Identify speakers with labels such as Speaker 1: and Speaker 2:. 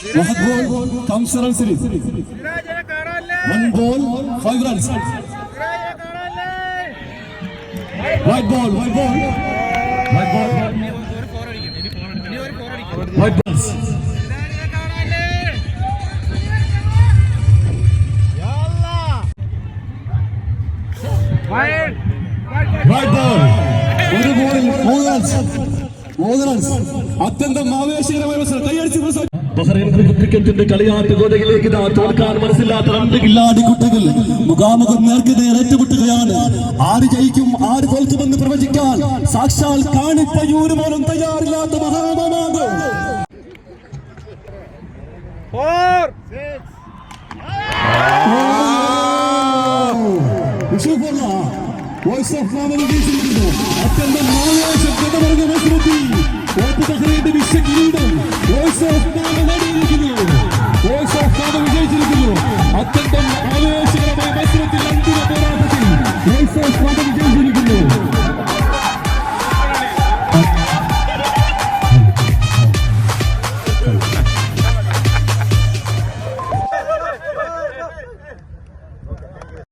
Speaker 1: Runs.
Speaker 2: സിറാജെ കാണാല്ലേ
Speaker 1: White ball, white ball. White ball. White balls.
Speaker 2: സിറാജെ കാണാല്ലേ വൈഡ്
Speaker 1: White ball. ഒരു ബോളിൽ മൂന്ന് റൺസ് മൂന്ന് റൺസ് അത്യന്തം ആവേശകരമായ മത്സരം കൈയടിച്ച് പ്രസ- ബഹ്റൈൻ ക്രിക്കറ്റിന്റെ കളിയാട്ട് ഗോതയിലേക്ക് ഇതാ തോൽക്കാൻ മനസ്സില്ലാത്ത രണ്ട് കില്ലാടി കുട്ടികൾ മുഖാമുഖം നേർക്കുനേർ ഏറ്റുമുട്ടുകയാണ്. ആര് ജയിക്കും ആര് തോൽക്കുമെന്ന് പ്രവചിക്കാൻ സാക്ഷാൽ കാണിപ്പയൂര് പോലും തയ്യാറില്ലാത്ത മഹാമമാകും വോയിസ് ഓഫ് മാമൻ വീശിയിരിക്കുന്നു അത്യന്തം ആവേശം കഥ പറഞ്ഞ മത്സരത്തിൽ വിജയിച്ചിരിക്കുന്നു. അത്യന്തം ആവേശകരമായ മത്സരത്തിൽ അന്തിമ പോരാട്ടത്തിൽ വിജയിച്ചിരിക്കുന്നു